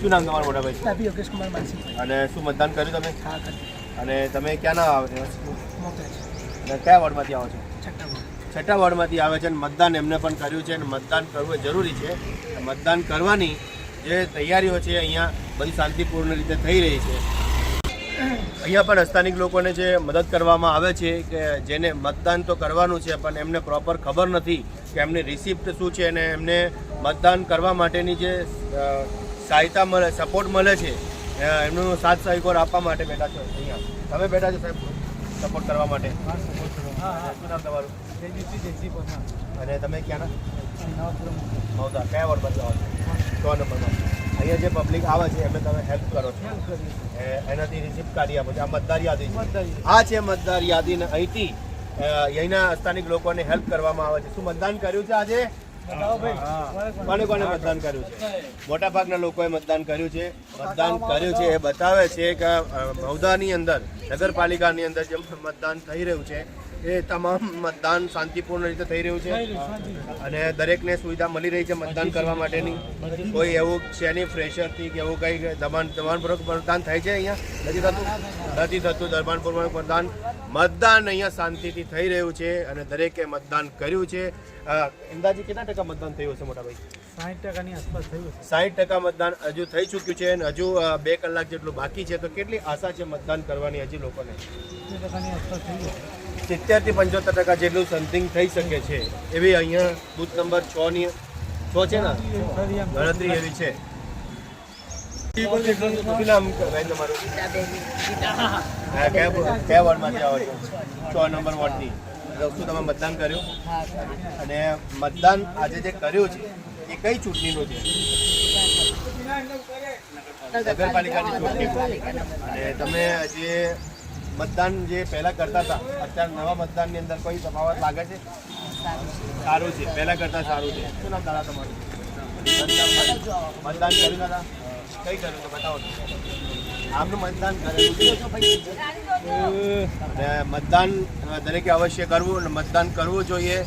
શું નામ તમારું મોટા ભાઈ? ડાબી યોગેશ કુમાર માનસિંહભાઈ અને શું મતદાન કર્યું તમે? હા અને તમે ક્યાંના આવો છો? અને કયા વોર્ડમાંથી આવો છો? છઠ્ઠા વોર્ડ. વોર્ડમાંથી આવે છે અને મતદાન એમને પણ કર્યું છે અને મતદાન કરવું જરૂરી છે. મતદાન કરવાની જે તૈયારીઓ છે અહીંયા બધી શાંતિપૂર્ણ રીતે થઈ રહી છે. અહીંયા પણ સ્થાનિક લોકોને જે મદદ કરવામાં આવે છે કે જેને મતદાન તો કરવાનું છે પણ એમને પ્રોપર ખબર નથી કે એમની રિસિપ્ટ શું છે અને એમને મતદાન કરવા માટેની જે સહાયતા મળે સપોર્ટ મળે છે એમનું સાથ સહયોગ આપવા માટે બેઠા છો અહીંયા. તમે બેઠા છો સાહેબ સપોર્ટ કરવા માટે? શું નામ તમારું? અને તમે ક્યાંના? મૌદા કયા વોર્ડમાંથી બદલાવો છો? છ નંબરમાં? અહીંયા જે પબ્લિક આવે છે એમને તમે હેલ્પ કરો છો. એનાથી રિસિપ્ટ કાઢી આપો છો. આ મતદાર યાદી આ છે મતદાર યાદીને અહીંથી અહીંના સ્થાનિક લોકોને હેલ્પ કરવામાં આવે છે. શું મતદાન કર્યું છે આજે? કોને કોને મતદાન કર્યું છે? મોટા ભાગના લોકોએ મતદાન કર્યું છે. મતદાન કર્યું છે, એ બતાવે છે કે મૌદાની અંદર, નગરપાલિકાની અંદર જે મતદાન થઈ રહ્યું છે એ તમામ મતદાન શાંતિપૂર્ણ રીતે થઈ રહ્યું છે. અને દરેકને સુવિધા મળી રહી છે મતદાન કરવા માટેની. કોઈ એવું છે નહીં ફ્રેશરથી કે એવું કંઈ દબાણ દબાણપૂર્વક મતદાન થાય છે અહીંયા? નથી થતું? નથી થતું. દબાણપૂર્વક મતદાન મતદાન અહીંયા શાંતિથી થઈ રહ્યું છે અને દરેકે મતદાન કર્યું છે. અંદાજે કેટલા ટકા મતદાન થયું હશે મોટા સાઠ ટકાની આસપાસ થયું છે ટકા મતદાન હજુ થઈ ચૂક્યું છે અને હજુ બે કલાક જેટલું બાકી છે. તો કેટલી આશા છે મતદાન કરવાની હજી લોકોને? સિત્તેર ટકાની આસપાસ થયું છે થી પંચોતેર ટકા જેટલું સમથિંગ થઈ શકે છે. એવી અહીંયા બુથ નંબર છ ની છ છે ને? ગણતરી એવી છે. કયા વોર્ડમાંથી આવો છો? છ નંબર વોર્ડની. તો તમે મતદાન કર્યું? અને મતદાન આજે જે કર્યું છે એ કઈ ચૂંટણીનું છે? નગરપાલિકાની ચૂંટણી અને તમે જે મતદાન જે પહેલા કરતા હતા અત્યારે નવા મતદાનની અંદર કોઈ તફાવત લાગે છે. સારું છે. પહેલા કરતા સારું છે. શું નામ દાદા તમારું? મતદાન કર્યું દાદા કઈ કર્યું તો બતાવો. આમનું મતદાન કરેલું મતદાન દરેકે અવશ્ય કરવું અને મતદાન કરવું જોઈએ.